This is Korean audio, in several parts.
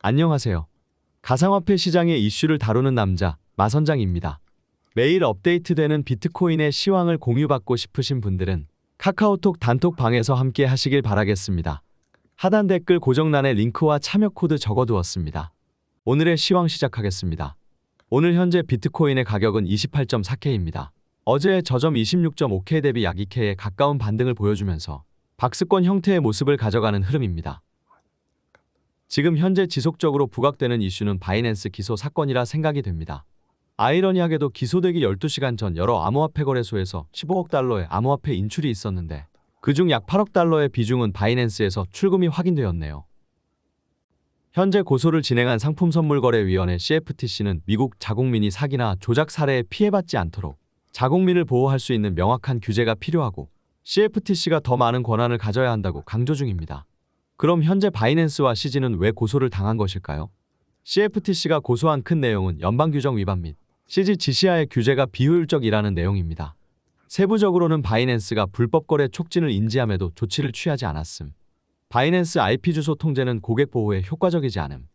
안녕하세요. 가상화폐 시장의 이슈를 다루는 남자 마선장입니다. 매일 업데이트되는 비트코인의 시황을 공유받고 싶으신 분들은 카카오톡 단톡 방에서 함께 하시길 바라겠습니다. 하단 댓글 고정란에 링크와 참여 코드 적어두었습니다. 오늘의 시황 시작하겠습니다. 오늘 현재 비트코인의 가격은 28.4K입니다. 어제의 저점 26.5K 대비 약 2K에 가까운 반등을 보여주면서 박스권 형태의 모습을 가져가는 흐름입니다. 지금 현재 지속적으로 부각되는 이슈는 바이낸스 기소 사건이라 생각이 됩니다. 아이러니하게도 기소되기 12시간 전 여러 암호화폐 거래소에서 15억 달러의 암호화폐 인출이 있었는데 그중 약 8억 달러의 비중은 바이낸스에서 출금이 확인되었네요. 현재 고소를 진행한 상품선물거래위원회 CFTC는 미국 자국민이 사기나 조작 사례에 피해받지 않도록 자국민을 보호할 수 있는 명확한 규제가 필요하고 CFTC가 더 많은 권한을 가져야 한다고 강조 중입니다. 그럼 현재 바이낸스와 CG는 왜 고소를 당한 것일까요? CFTC가 고소한 큰 내용은 연방규정 위반 및 CG 지시하의 규제가 비효율적이라는 내용입니다. 세부적으로는 바이낸스가 불법 거래 촉진을 인지함에도 조치를 취하지 않았음. 바이낸스 IP 주소 통제는 고객 보호에 효과적이지 않음.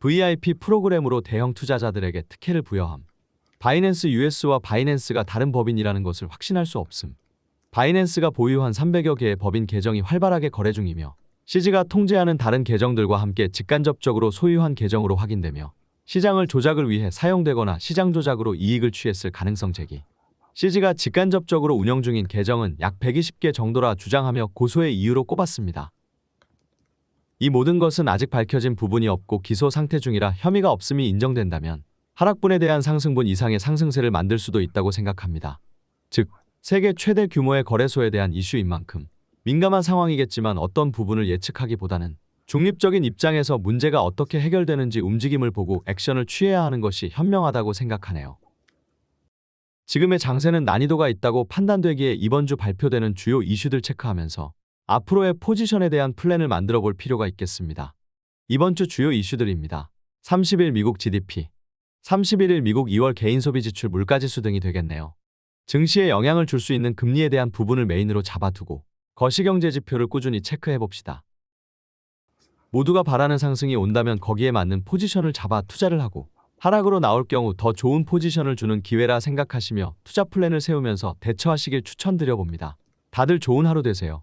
VIP 프로그램으로 대형 투자자들에게 특혜를 부여함. 바이낸스 US와 바이낸스가 다른 법인이라는 것을 확신할 수 없음. 바이낸스가 보유한 300여 개의 법인 계정이 활발하게 거래 중이며 CG가 통제하는 다른 계정들과 함께 직간접적으로 소유한 계정으로 확인되며 시장을 조작을 위해 사용되거나 시장 조작으로 이익을 취했을 가능성 제기. CG가 직간접적으로 운영 중인 계정은 약 120개 정도라 주장하며 고소의 이유로 꼽았습니다. 이 모든 것은 아직 밝혀진 부분이 없고 기소 상태 중이라 혐의가 없음이 인정된다면 하락분에 대한 상승분 이상의 상승세를 만들 수도 있다고 생각합니다. 즉, 세계 최대 규모의 거래소에 대한 이슈인 만큼 민감한 상황이겠지만 어떤 부분을 예측하기보다는 중립적인 입장에서 문제가 어떻게 해결되는지 움직임을 보고 액션을 취해야 하는 것이 현명하다고 생각하네요. 지금의 장세는 난이도가 있다고 판단되기에 이번 주 발표되는 주요 이슈들 체크하면서 앞으로의 포지션에 대한 플랜을 만들어 볼 필요가 있겠습니다. 이번 주 주요 이슈들입니다. 30일 미국 GDP, 31일 미국 2월 개인 소비 지출 물가지수 등이 되겠네요. 증시에 영향을 줄 수 있는 금리에 대한 부분을 메인으로 잡아두고 거시경제 지표를 꾸준히 체크해 봅시다. 모두가 바라는 상승이 온다면 거기에 맞는 포지션을 잡아 투자를 하고 하락으로 나올 경우 더 좋은 포지션을 주는 기회라 생각하시며 투자 플랜을 세우면서 대처하시길 추천드려 봅니다. 다들 좋은 하루 되세요.